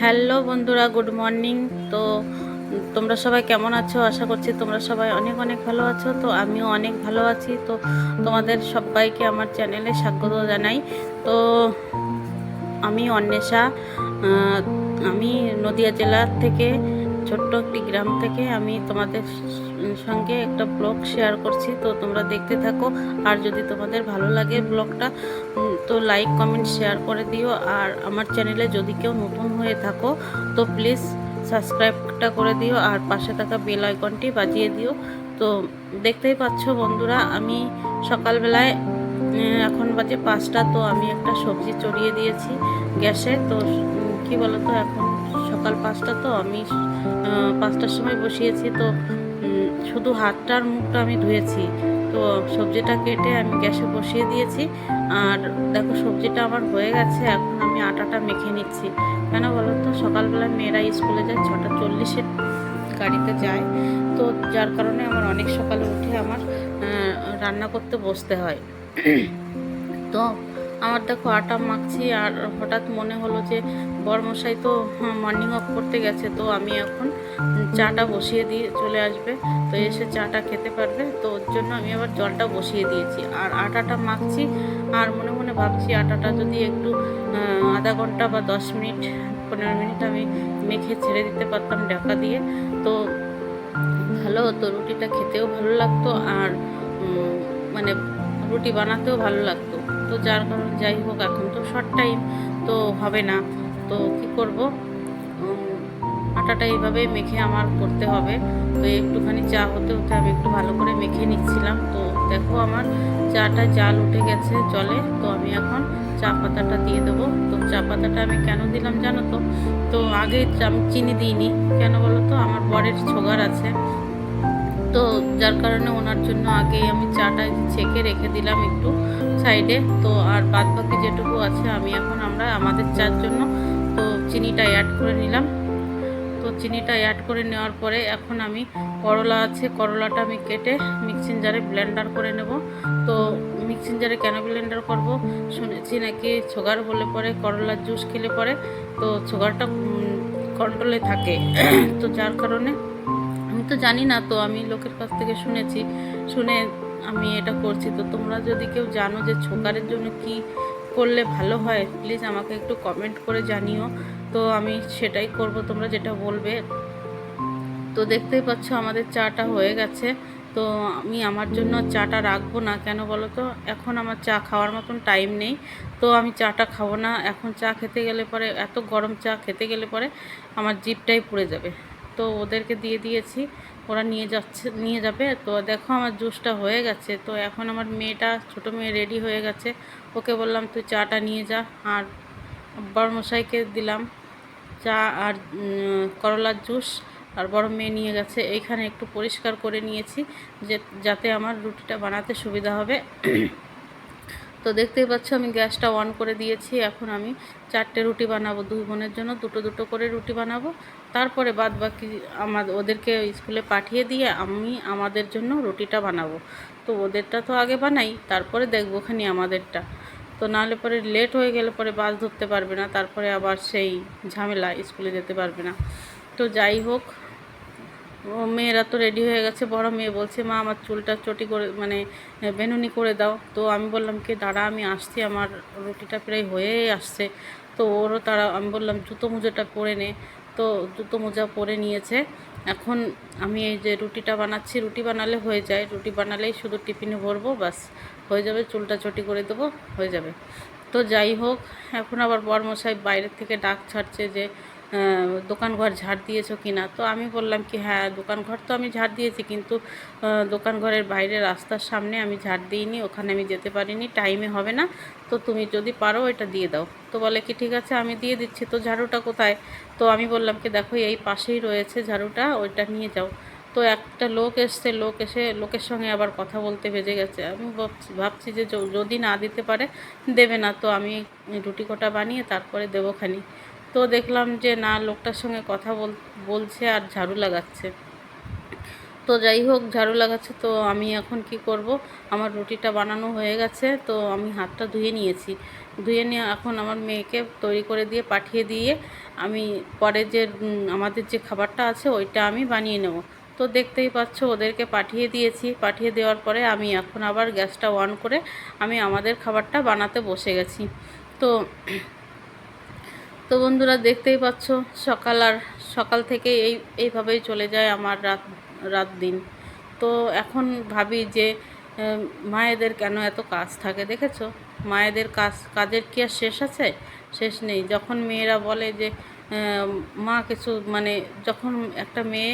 Hello বন্ধুরা, good morning. তো তোমরা সবাই কেমন আছো? আশা করছি তোমরা সবাই অনেক অনেক ভালো আছো। তো আমিও অনেক ভালো আছি। তো তোমাদের সবাইকে আমার চ্যানেলে স্বাগত জানাই। তো আমি অন্বেষা আমি নদিয়া জেলার থেকে, ছোট্ট একটি গ্রাম থেকে আমি তোমাদের সঙ্গে একটা ব্লগ শেয়ার করছি। তো তোমরা দেখতে থাকো। আর যদি তোমাদের ভালো লাগে ব্লগটা তো লাইক কমেন্ট শেয়ার করে দিও। আর আমার চ্যানেলে যদি কেউ নতুন হয়ে থাকো, তো প্লিজ সাবস্ক্রাইবটা করে দিও। আর পাশে থাকা বেল আইকনটি বাজিয়ে দিও। তো দেখতেই পাচ্ছ বন্ধুরা, আমি সকালবেলায় এখন বাজে পাঁচটা, তো আমি একটা সবজি চড়িয়ে দিয়েছি গ্যাসে। তো কি বলতো, এখন সকাল পাঁচটা, তো আমি পাঁচটার সময় বসিয়েছি। তো শুধু হাতটা আর মুখটা আমি ধুয়েছি। তো সবজিটা কেটে আমি গ্যাসে বসিয়ে দিয়েছি। আর দেখো সবজিটা আমার হয়ে গেছে, এখন আমি আটাটা মেখে নিচ্ছি। কেন বলো তো? সকালবেলা মেয়েরা স্কুলে যায়, ছটা চল্লিশে গাড়িতে যায়। তো যার কারণে আমার অনেক সকালে উঠে আমার রান্না করতে বসতে হয়। তো আমার দেখো আটা মাখছি, আর হঠাৎ মনে হলো যে বরমশাই তো মর্নিং ওয়াক করতে গেছে, তো আমি এখন চাটা বসিয়ে দিয়ে চলে আসবে। তো এসে চাটা খেতে পারবে, তো ওর জন্য আমি আবার জলটা বসিয়ে দিয়েছি। আর আটাটা মাখছি, আর মনে মনে ভাবছি আটাটা যদি একটু আধা ঘণ্টা বা দশ মিনিট, পনেরো মিনিট আমি মেখে ছেড়ে দিতে পারতাম ঢাকা দিয়ে। তো ভালো হতো, রুটিটা খেতেও ভালো লাগতো আর মানে রুটি বানাতেও ভালো লাগতো। তো যার কারণে যাই হোক, এখন তো শর্ট টাইম তো হবে না। তো কি করব? আটাটা এইভাবেই মেখে আমার করতে হবে। তো একটুখানি চা হতে হতে আমি একটু ভালো করে মেখে নিচ্ছিলাম। তো দেখো আমার চাটা জাল উঠে গেছে জলে। তো আমি এখন চা পাতাটা দিয়ে দেবো। তো চা পাতাটা আমি কেন দিলাম জানো তো? তো আগে আমি চিনি দিইনি। কেন বলো তো? আমার বরের সুগার আছে। তো যার কারণে ওনার জন্য আগে আমি চাটা ছেঁকে রেখে দিলাম একটু সাইডে। তো আর বাদ বাকি যেটুকু আছে আমি এখন আমরা আমাদের চার জন্য তো চিনিটা অ্যাড করে নিলাম। তো চিনিটা অ্যাড করে নেওয়ার পরে এখন আমি করলা আছে, করলাটা আমি কেটে মিক্সিং জারে ব্লেন্ডার করে নেব। তো মিক্সিং জারে কেন ব্লেন্ডার করব? শুনেছি নাকি সুগার হলে পরে করলার জুস খেলে পরে। তো সুগারটা কন্ট্রোলে থাকে। তো যার কারণে আমি তো জানি না, তো আমি লোকের কাছ থেকে শুনেছি। শুনে আমি এটা করছি। তো তোমরা যদি কেউ জানো যে ছোকারের জন্য কি করলে ভালো হয় প্লিজ আমাকে একটু কমেন্ট করে জানিও। তো আমি সেটাই করব, তোমরা যেটা বলবে। তো দেখতেই পাচ্ছ আমাদের চাটা হয়ে গেছে। তো আমি আমার জন্য চাটা রাখব না, কেন বলো তো? এখন আমার চা খাওয়ার মতন টাইম নেই। তো আমি চাটা খাব না। এখন চা খেতে গেলে পরে, এত গরম চা খেতে গেলে পরে আমার জিপটাই পুড়ে যাবে। তো ওদেরকে দিয়ে দিয়েছি। ওরা নিয়ে যাচ্ছে, নিয়ে যাবে। তো দেখো আমার জুসটা হয়ে গেছে। তো এখন আমার মেয়েটা, ছোটো মেয়ে রেডি হয়ে গেছে। ওকে বললাম, তুই চাটা নিয়ে যা। আর বড়মশাইকে দিলাম চা আর করলার জুস। আর বড় মেয়ে নিয়ে গেছে। এইখানে একটু পরিষ্কার করে নিয়েছি যে, যাতে আমার রুটিটা বানাতে সুবিধা হবে। তো দেখতেই পাচ্ছ, আমি গ্যাসটা অন করে দিয়েছি। এখন আমি চারটে রুটি বানাবো, দুই বোনের জন্য। দুটো দুটো করে রুটি বানাবো। তারপরে বাদ বাকি আমার ওদেরকে স্কুলে পাঠিয়ে দিয়ে আমি আমাদের জন্য রুটিটা বানাবো। তো ওদেরটা তো আগে বানাই, তারপরে দেখব খানি আমাদেরটা। তো নাহলে পরে লেট হয়ে গেলে পরে বাস ধরতে পারবে না, তারপরে আবার সেই ঝামেলা, স্কুলে যেতে পারবে না। তো যাই হোক, ও মেয়েরা তো রেডি হয়ে গেছে, বড় মেয়ে বলছে, মা, আমার চুলটা চটি করে মানে বেনুনি করে দাও। তো আমি বললাম, কি, দাঁড়া, আমি আসছি, আমার রুটিটা প্রায় হয়েই আসছে। তো ওরও তারা, আমি বললাম, জুতো মোজাটা পরে নে। তো জুতো মোজা পরে নিয়েছে। এখন আমি এই যে রুটিটা বানাচ্ছি, রুটি বানালে হয়ে যায়। রুটি বানালেই শুধু টিফিনে ভরবো বাস হয়ে যাবে, চুলটা চটি করে দেবো, হয়ে যাবে। তো যাই হোক, এখন আবার বর মশাই বাইরের থেকে ডাক ছাড়ছে যে আহ, দোকান ঘর ঝাড় দিয়েছ কি না তো আমি বললাম কি হ্যাঁ দোকান ঘর তো আমি ঝাড় দিয়েছি কিন্তু আহ, দোকান ঘরের বাইরে রাস্তার সামনে আমি ঝাড় দিইনি ওখানে আমি যেতে পারিনি টাইমে হবে না তো তুমি যদি পারো এটা দিয়ে দাও। তো বলে কি ঠিক আছে আমি দিয়ে দিচ্ছি তো ঝাড়ুটা কোথায়? তো আমি বললাম কি দেখো এই পাশেই রয়েছে ঝাড়ুটা ওইটা নিয়ে যাও। তো একটা লোক এসছে লোক এসে লোকের সঙ্গে আবার কথা বলতে ভেজে গেছে। আমি ভাবছি ভাবছি যে যদি না দিতে পারে দেবে না তো আমি রুটি কটা বানিয়ে তারপরে দেবো খানি। তো দেখলাম যে না, লোকটার সঙ্গে কথা বল, বলছে আর ঝাড়ু লাগাচ্ছে। তো যাই হোক, ঝাড়ু লাগাচ্ছে, তো আমি এখন কি করব? আমার রুটিটা বানানো হয়ে গেছে, তো আমি হাতটা ধুয়ে নিয়েছি। ধুয়ে নিয়ে এখন আমার মেয়েকে তৈরি করে দিয়ে পাঠিয়ে দিয়ে আমি পরে যে আমাদের যে খাবারটা আছে, ওইটা আমি বানিয়ে নেব। তো দেখতেই পাচ্ছ, ওদেরকে পাঠিয়ে দিয়েছি। পাঠিয়ে দেওয়ার পরে আমি এখন আবার গ্যাসটা অন করে আমি আমাদের খাবারটা বানাতে বসে গেছি। তো তো বন্ধুরা দেখতেই পাচ্ছ, সকাল আর সকাল থেকে এই, এইভাবেই চলে যায় আমার রাত রাত দিন। তো এখন ভাবি যে মায়েদের কেন এত কাজ থাকে দেখেছ? মায়েদের কাজ, কাজের কি আর শেষ আছে? শেষ নেই। যখন মেয়েরা বলে যে মা কিছু মানে যখন একটা মেয়ে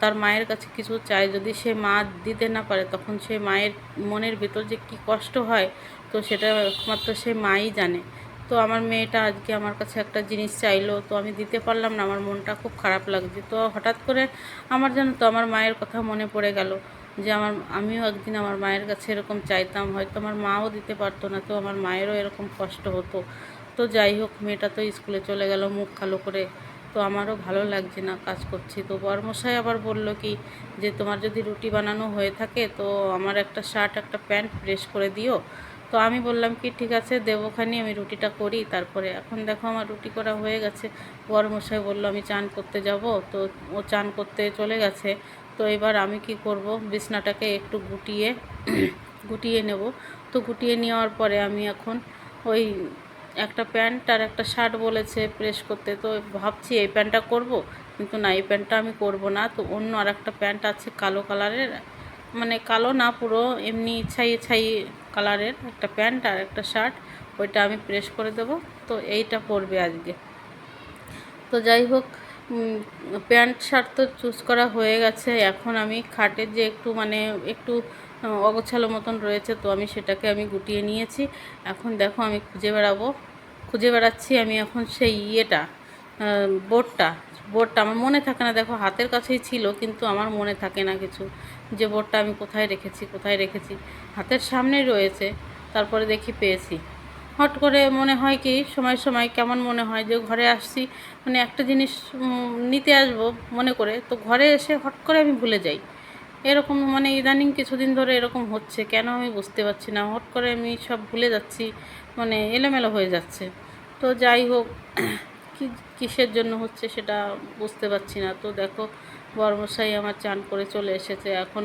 তার মায়ের কাছে কিছু চায়, যদি সে মা দিতে না পারে, তখন সে মায়ের মনের ভিতর যে কি কষ্ট হয়, তো সেটা একমাত্র সে মাই জানে। তো আমার মেয়েটা আজকে আমার কাছে একটা জিনিস চাইলো, তো আমি দিতে পারলাম না, আমার মনটা খুব খারাপ লাগছে। তো হঠাৎ করে আমার যেন, তো আমার মায়ের কথা মনে পড়ে গেল যে আমার, আমিও একদিন আমার মায়ের কাছে এরকম চাইতাম, হয়তো আমার মাও দিতে পারতো না, তো আমার মায়েরও এরকম কষ্ট হতো। তো যাই হোক, মেয়েটা তো স্কুলে চলে গেল মুখ কালো করে, তো আমারও ভালো লাগছে না কাজ করছি। তো বরমশাই আবার বলল কি যে, তোমার যদি রুটি বানানো হয়ে থাকে, তো আমার একটা শার্ট, একটা প্যান্ট প্রেস করে দিও তো আমি বললাম কি, ঠিক আছে দেবোখানি আমি রুটিটা করি। তারপরে এখন দেখো আমার রুটি করা হয়ে গেছে। বরমশাই বলল, আমি চান করতে যাব। তো ও চান করতে চলে গেছে। তো এবার আমি কি করব, বিছনাটাকে একটু গুটিয়ে গুটিয়ে নেব। তো গুটিয়ে নেওয়ার পরে আমি এখন ওই একটা প্যান্ট আর একটা শার্ট বলেছে প্রেস করতে। তো ভাবছি এই প্যান্টটা করব, কিন্তু না, এই প্যান্টটা আমি করব না। তো অন্য আর একটা প্যান্ট আছে কালো কালারের মানে কালো না, পুরো এমনি ছাই ছাই কালারের একটা প্যান্ট আর একটা শার্ট, ওইটা আমি প্রেস করে দেব। তো এইটা পরবে আজকে। তো যাই হোক প্যান্ট, শার্ট তো চুজ করা হয়ে গেছে। এখন আমি খাটের যে একটু মানে একটু অগোছালো মতন রয়েছে, তো আমি সেটাকে আমি গুটিয়ে নিয়েছি। এখন দেখো আমি খুঁজে বেড়াবো। খুঁজে বেড়াচ্ছি আমি এখন সেই ইয়েটা বোর্ডটা বোর্ডটা আমার মনে থাকে না, দেখো হাতের কাছেই ছিল, কিন্তু আমার মনে থাকে না কিছু যে বোর্ডটা আমি কোথায় রেখেছি কোথায় রেখেছি। হাতের সামনেই রয়েছে, তারপরে দেখি পেয়েছি। হট করে মনে হয় কি, সময় সময় কেমন মনে হয় যে ঘরে আসছি মানে একটা জিনিস নিতে আসব মনে করে, তো ঘরে এসে হট করে আমি ভুলে যাই। এরকম মানে ইদানিং কিছুদিন ধরে এরকম হচ্ছে, কেন আমি বুঝতে পারছি না, হট করে আমি সব ভুলে যাচ্ছি মানে এলোমেলো হয়ে যাচ্ছে। তো যাই হোক কি কিসের জন্য হচ্ছে সেটা বুঝতে পারছি না। তো দেখো বর্মশাই আমার চান করে চলে এসেছে। এখন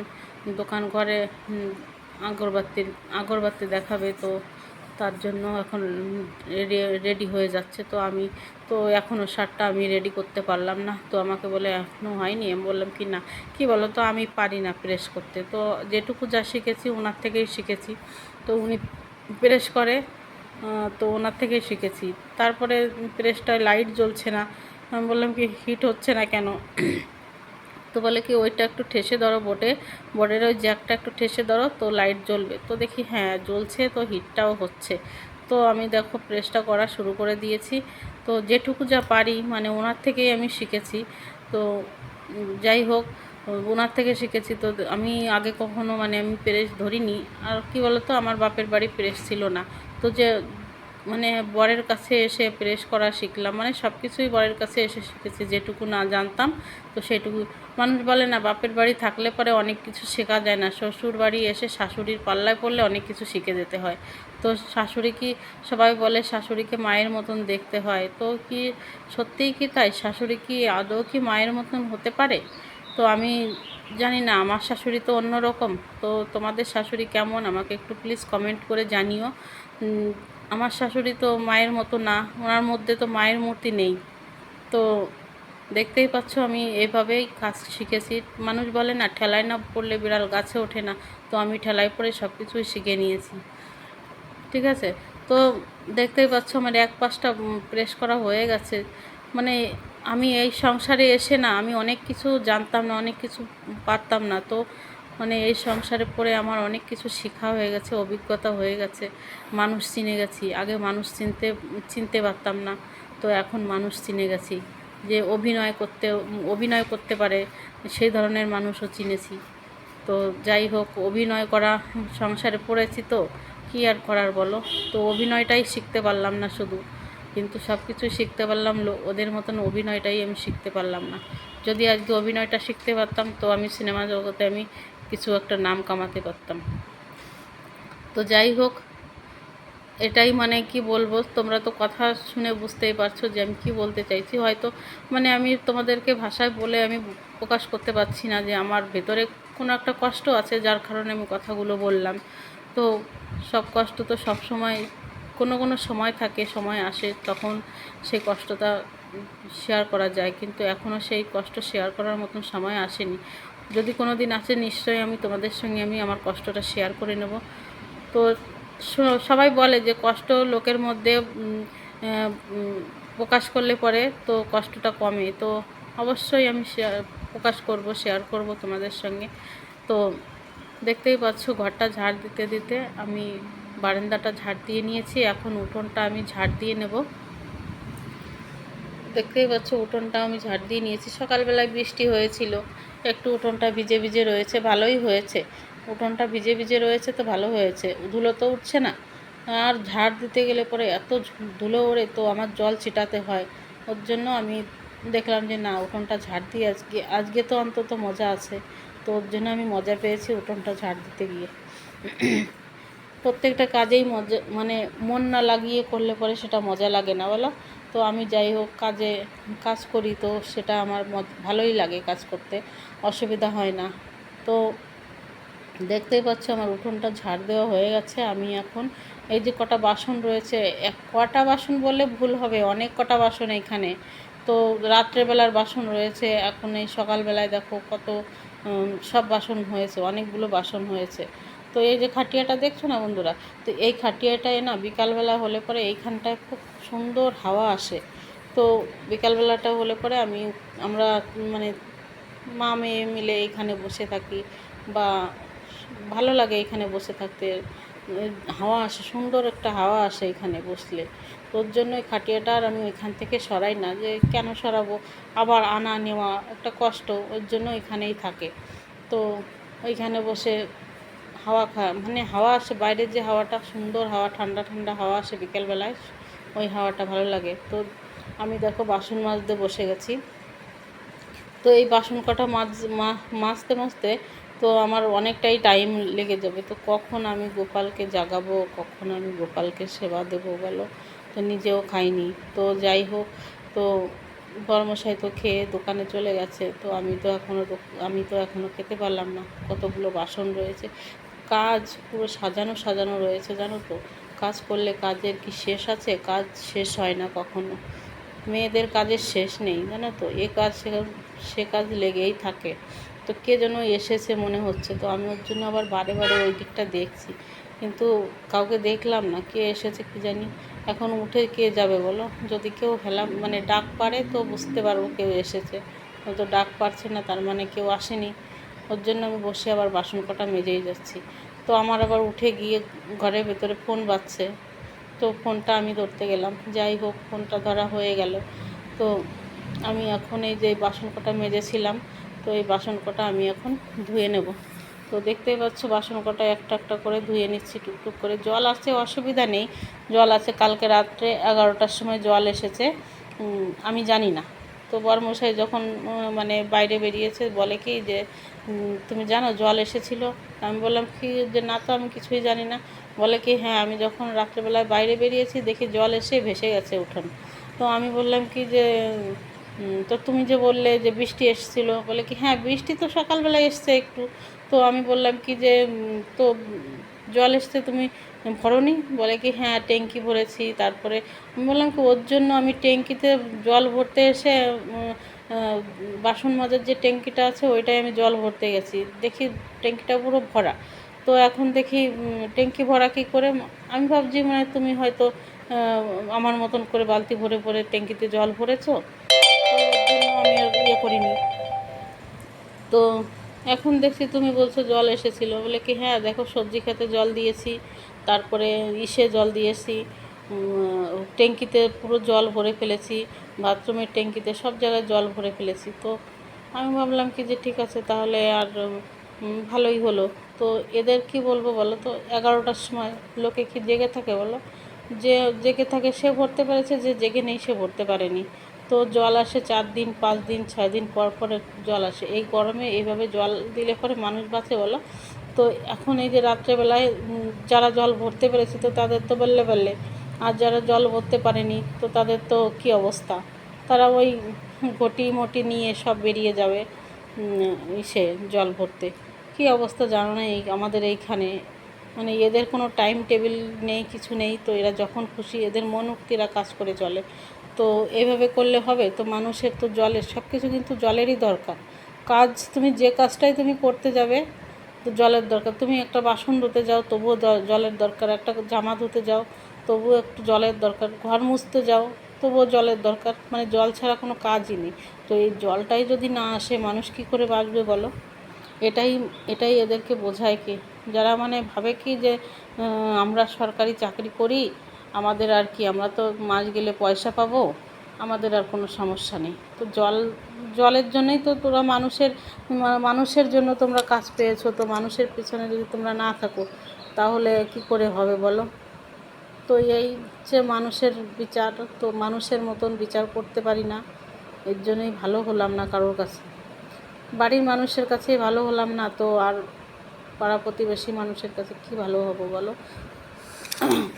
দোকান ঘরে হুম, আগরবাতির আগরবাতি দেখাবে তো তার জন্য এখন রেডি হয়ে যাচ্ছে। তো আমি তো এখনও শার্টটা আমি রেডি করতে পারলাম না। তো আমাকে বলে এখনও হয়নি? আমি বললাম কি না কি বলো তো আমি পারি না প্রেস করতে। তো যেটুকু যা শিখেছি ওনার থেকেই শিখেছি। তো উনি প্রেস করে তো ওনার থেকেই শিখেছি। তারপরে প্রেসটায় লাইট জ্বলছে না। আমি বললাম কি হিট হচ্ছে না কেন? তো বলে কি, ওইটা একটু ঠেসে ধরো বোর্ডে বোর্ডের ওই জ্যাকটা একটু ঠেসে ধরো, তো লাইট জ্বলবে। তো দেখি হ্যাঁ জ্বলছে তো হিটটাও হচ্ছে। তো আমি দেখো প্রেসটা করা শুরু করে দিয়েছি। তো যেটুকু যা পারি মানে ওনার থেকেই আমি শিখেছি। তো যাই হোক, ওনার থেকে শিখেছি। তো আমি আগে কখনো মানে আমি প্রেস ধরিনি। আর কি বলতো, আমার বাপের বাড়ি প্রেস ছিল না। তো যে মানে বরের কাছে এসে প্রেস করা শিখলাম। মানে সব কিছুই বরের কাছে এসে শিখেছি, যেটুকু না জানতাম তো সেটুকু। মানুষ বলে না, বাপের বাড়ি থাকলে পরে অনেক কিছু শেখা যায় না। শ্বশুর বাড়ি এসে শাশুড়ির পাল্লায় পড়লে অনেক কিছু শিখে যেতে হয়। তো শাশুড়ি কি, সবাই বলে শাশুড়িকে মায়ের মতন দেখতে হয়। তো কি সত্যিই কি তাই? শাশুড়ি কি আদৌ কি মায়ের মতন হতে পারে? তো আমি জানি না, আমার শাশুড়ি তো অন্যরকম। তো তোমাদের শাশুড়ি কেমন? আমাকে একটু প্লিজ কমেন্ট করে জানিও। আমার শাশুড়ি তো মায়ের মতো না, ওনার মধ্যে তো মায়ের মূর্তি নেই। তো দেখতেই পাচ্ছ আমি এভাবেই কাজ শিখেছি। মানুষ বলে না, ঠেলায় না পড়লে বিড়াল গাছে ওঠে না। তো আমি ঠেলায় পড়ে সব কিছুই শিখে নিয়েছি। ঠিক আছে? তো দেখতেই পাচ্ছ আমার এক পাশটা প্রেস করা হয়ে গেছে। মানে আমি এই সংসারে এসে না, আমি অনেক কিছু জানতাম না, অনেক কিছু পারতাম না। তো মানে এই সংসারে পড়ে আমার অনেক কিছু শেখা হয়ে গেছে, অভিজ্ঞতা হয়ে গেছে। মানুষ চিনে গেছি। আগে মানুষ চিনতে চিনতে পারতাম না। তো এখন মানুষ চিনে গেছি। যে অভিনয় করতে অভিনয় করতে পারে, সেই ধরনের মানুষও চিনেছি। তো যাই হোক, অভিনয় করা, সংসারে পড়েছি তো, কী আর করার বলো? তো অভিনয়টাই শিখতে পারলাম না শুধু। কিন্তু সব কিছু শিখতে পারলাম ওদের মতন অভিনয়টাই আমি শিখতে পারলাম না। যদি আজকে অভিনয়টা শিখতে পারতাম, তো আমি সিনেমা জগতে আমি কিছু একটা নাম কামাতে পারতাম। তো যাই হোক, এটাই মানে কি বলব, তোমরা তো কথা শুনে বুঝতেই পারছ যে আমি কি বলতে চাইছি। হয়তো মানে আমি তোমাদেরকে ভাষায় বলে আমি প্রকাশ করতে পারছি না যে আমার ভেতরে কোনো একটা কষ্ট আছে, যার কারণে আমি কথাগুলো বললাম। তো সব কষ্ট তো সব সময়, কোনো কোনো সময় থাকে, সময় আসে, তখন সেই কষ্টটা শেয়ার করা যায়। কিন্তু এখনও সেই কষ্ট শেয়ার করার মতন সময় আসেনি। যদি কোনো দিন আসে, নিশ্চয়ই আমি তোমাদের সঙ্গে আমি আমার কষ্টটা শেয়ার করে নেব। তো সবাই বলে যে কষ্ট লোকের মধ্যে প্রকাশ করলে পরে তো কষ্টটা কমে। তো অবশ্যই আমি শেয়ার প্রকাশ করব শেয়ার করব তোমাদের সঙ্গে। তো দেখতেই পাচ্ছ, ঘরটা ঝাড় দিতে দিতে আমি বারান্দাটা ঝাড় দিয়ে নিয়েছি। এখন উঠোনটা আমি ঝাড় দিয়ে নেব। দেখতেই পাচ্ছ উঠোনটা আমি ঝাড় দিয়ে নিয়েছি। সকালবেলায় বৃষ্টি হয়েছিল, একটু উঠোনটা ভিজে ভিজে রয়েছে, ভালোই হয়েছে। উঠোনটা ভিজে ভিজে রয়েছে তো ভালো হয়েছে। ধুলো তো উঠছে না। আর ঝাড় দিতে গেলে পরে এত ধুলো ওড়ে তো আমার জল ছিটাতে হয়। ওর জন্য আমি দেখলাম যে না, উঠোনটা ঝাড় দিয়ে আজকে আজকে তো অন্তত মজা আছে। তো ওর জন্য আমি মজা পেয়েছি উঠোনটা ঝাড় দিতে গিয়ে। প্রত্যেকটা কাজেই মজা মানে মন না লাগিয়ে করলে পরে সেটা মজা লাগে না বলো। তো আমি যাই হোক কাজে, কাজ করি তো সেটা আমার ভালোই লাগে কাজ করতে, অসুবিধা হয় না। তো দেখতেই পাচ্ছ আমার উঠোনটা ঝাড় দেওয়া হয়ে গেছে, আমি এখন এই যে কটা বাসন রয়েছে, এক কটা বাসন বললে ভুল হবে, অনেক কটা বাসন এইখানে। তো রাত্রেবেলার বাসন রয়েছে, এখন এই সকালবেলায় দেখো কত সব বাসন হয়েছে, অনেকগুলো বাসন হয়েছে। তো এই যে খাটিয়াটা দেখছ না বন্ধুরা? তো এই খাটিয়াটায় না বিকালবেলা হলে পরে এইখানটায় খুব সুন্দর হাওয়া আসে। তো বিকালবেলাটা হলে পরে আমি আমরা মানে মা মেয়ে মিলে এখানে বসে থাকি বা ভালো লাগে এখানে বসে থাকতে। হাওয়া আসে, সুন্দর একটা হাওয়া আসে এখানে বসলে। তোর জন্য এই খাটিয়াটা আর আমি এখান থেকে সরাই না যে কেন সরাবো? আবার আনা নেওয়া একটা কষ্ট ওর জন্য এখানেই থাকে। তো ওইখানে বসে হাওয়া খা মানে হাওয়া আসে, বাইরের যে হাওয়াটা সুন্দর হাওয়া, ঠান্ডা ঠান্ডা হাওয়া আসে বিকেলবেলায়, ওই হাওয়াটা ভালো লাগে। তো আমি দেখো বাসন মাজতে বসে গেছি। তো এই বাসন কটা মাজ মাজতে মাজতে তো আমার অনেকটাই টাইম লেগে যাবে। তো কখন আমি গোপালকে জাগাবো, কখন আমি গোপালকে সেবা দেবো বলো? তো নিজেও খাইনি। তো যাই হোক, তো বর্মশাই তো খেয়ে দোকানে চলে গেছে। তো আমি তো এখনও আমি তো এখনও খেতে পারলাম না। কতগুলো বাসন রয়েছে। কাজ পুরো সাজানো সাজানো রয়েছে, জানো তো? কাজ করলে কাজের কি শেষ আছে? কাজ শেষ হয় না কখনো। মেয়েদের কাজের শেষ নেই, জানো তো? এ কাজ, সে কাজ সে কাজ লেগেই থাকে। তো কে যেন এসেছে মনে হচ্ছে। তো আমি ওর জন্য আবার বারে বারে ওই দিকটা দেখছি। কিন্তু কাউকে দেখলাম না। কে এসেছে কি জানি? এখন উঠে কে যাবে বলো? যদি কেউ হেলাম মানে ডাক পারে তো বুঝতে পারব কেউ এসেছে। হয়তো ডাক পারছে না, তার মানে কেউ আসেনি। ওর জন্য আমি বসে আবার বাসন কটা মেজেই যাচ্ছি। তো আমার আবার উঠে গিয়ে ঘরের ভেতরে ফোন বাজছে। তো ফোনটা আমি ধরতে গেলাম। যাই হোক, ফোনটা ধরা হয়ে গেল। তো আমি এখন এই যে বাসন কটা মেজেছিলাম, তো এই বাসন কটা আমি এখন ধুয়ে নেব। তো দেখতেই পাচ্ছ, বাসন কটা একটা একটা করে ধুয়ে নিচ্ছি টুকটুক করে। জল আসছে অসুবিধা নেই। জল আছে, কালকে রাত্রে এগারোটার সময় জল এসেছে। আমি জানি না। তো বরমশাই যখন মানে বাইরে বেরিয়েছে বলে কি যে তুমি জানো জল এসেছিল। আমি বললাম, কি যে, না তো আমি কিছুই জানি না। বলে কি হ্যাঁ আমি যখন রাত্রেবেলায় বাইরে বেরিয়েছি দেখি জল এসে ভেসে গেছে উঠোন। তো আমি বললাম কি যে তো তুমি যে বললে যে বৃষ্টি এসেছিল, বলে কি হ্যাঁ বৃষ্টি তো সকালবেলায় এসছে একটু। তো আমি বললাম কি যে তো জল এসছে, তুমি ভরনি? বলে কি হ্যাঁ ট্যাঙ্কি ভরেছি। তারপরে আমি বললাম, কি, ওর জন্য আমি ট্যাঙ্কিতে জল ভরতে এসে বাসন মাজার যে ট্যাঙ্কিটা আছে ওইটাই আমি জল ভরতে গেছি। দেখি ট্যাঙ্কিটা পুরো ভরা। তো এখন দেখি ট্যাঙ্কি ভরা কী করে? আমি ভাবছি মানে তুমি হয়তো আমার মতন করে বালতি ভরে ভরে ট্যাঙ্কিতে জল ভরেছো। তো ওর জন্য আমি আর ইয়ে করিনি। তো এখন দেখছি তুমি বলছো জল এসেছিল। বলে কি হ্যাঁ দেখো, সবজি খেতে জল দিয়েছি, তারপরে ইসে জল দিয়েছি ট্যাঙ্কিতে পুরো জল ভরে ফেলেছি, বাথরুমের ট্যাঙ্কিতে সব জায়গায় জল ভরে ফেলেছি। তো আমি ভাবলাম কি যে, ঠিক আছে, তাহলে আর ভালোই হলো। তো এদের কি বলব বলো তো, এগারোটার সময় লোকে কি জেগে থাকে বলো? যে, জেগে থাকে সে ভরতে পেরেছে, যে জেগে নেই সে ভরতে পারেনি। তো জল আসে চার দিন, পাঁচ দিন, ছয় দিন পর পরে জল আসে। এই গরমে এইভাবে জল দিলে পরে মানুষ বাঁচে বলো? তো এখন এই যে রাত্রেবেলায় যারা জল ভরতে পেরেছে তো তাদের তো বললে বললে, আর যারা জল ভরতে পারেনি তো তাদের তো কী অবস্থা? তারা ওই ঘটি মটি নিয়ে সব বেরিয়ে যাবে ইসে জল ভরতে। কী অবস্থা জানো না এই আমাদের এইখানে? মানে এদের কোনো টাইম টেবিল নেই, কিছু নেই, তো এরা যখন খুশি এদের মন উক্তি এরা কাজ করে চলে। তো এভাবে করলে হবে, তো মানুষের তো জলের সব কিছু কিন্তু জলেরই দরকার। কাজ তুমি যে কাজটাই তুমি করতে যাবে, তো জলের দরকার। তুমি একটা বাসন ধুতে যাও, তবুও জলের দরকার। একটা জামা ধুতে যাও, তবুও একটু জলের দরকার। ঘর মুছতে যাও, তবুও জলের দরকার। মানে জল ছাড়া কোনো কাজই নেই। তো এই জলটাই যদি না আসে, মানুষ কী করে বাঁচবে বলো? এটাই এটাই এদেরকে বোঝায় কি? যারা মানে ভাবে কি যে আমরা সরকারি চাকরি করি আমাদের আর কি, আমরা তো মাস গেলে পয়সা পাবো, আমাদের আর কোনো সমস্যা নেই। তো জল, জলের জন্যই তো তোরা মানুষের মানুষের জন্য তোমরা কাজ পেয়েছ, তো মানুষের পিছনে যদি তোমরা না থাকো, তাহলে কি করে হবে বলো? তো এই যে মানুষের বিচার, তো মানুষের মতন বিচার করতে পারি না, এর জন্যই ভালো হলাম না কারোর কাছে। বাড়ির মানুষের কাছেই ভালো হলাম না, তো আর পাড়া প্রতিবেশী মানুষের কাছে কি ভালো হব বলো?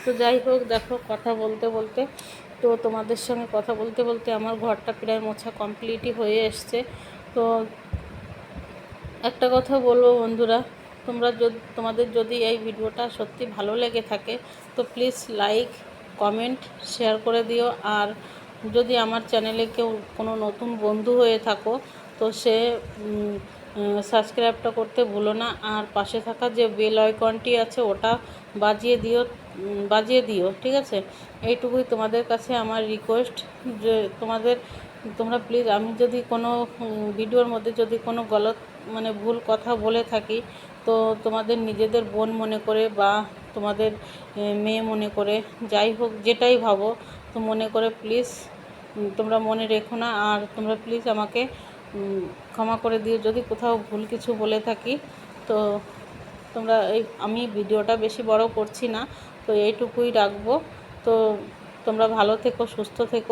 তো যাই হোক, দেখো, কথা বলতে বলতে, তো তোমাদের সঙ্গে কথা বলতে বলতে আমার ঘরটা প্রায় মোছা কমপ্লিটই হয়ে এসছে। তো একটা কথা বলব বন্ধুরা, তোমরা যদি, তোমাদের যদি এই ভিডিওটা সত্যি ভালো লেগে থাকে, তো প্লিজ লাইক কমেন্ট শেয়ার করে দিও। আর যদি আমার চ্যানেলে কেউ কোনো নতুন বন্ধু হয়ে থাকো, তো সে সাবস্ক্রাইবটা করতে ভুলো না। আর পাশে থাকা যে বেল আইকনটি আছে, ওটা বাজিয়ে দিও। বাজিয়ে দিও, ঠিক আছে? এইটুকুই তোমাদের কাছে আমার রিকোয়েস্ট যে তোমাদের, তোমরা প্লিজ আমি যদি কোনো ভিডিওর মধ্যে যদি কোনো গলত মানে ভুল কথা বলে থাকি, তো তোমাদের নিজেদের বোন মনে করে বা তোমাদের মেয়ে মনে করে, যাই হোক যেটাই ভাবো, তো মনে করে প্লিজ তোমরা মনে রেখো না, আর তোমরা প্লিজ আমাকে ক্ষমা করে দিও। যদি কোথাও ভুল কিছু বলে থাকি, তো তোমরা এই, আমি ভিডিওটা বেশি বড় করছি না তো এইটুকুই রাখব। তো তোমরা ভালো থেকো সুস্থ থেকো।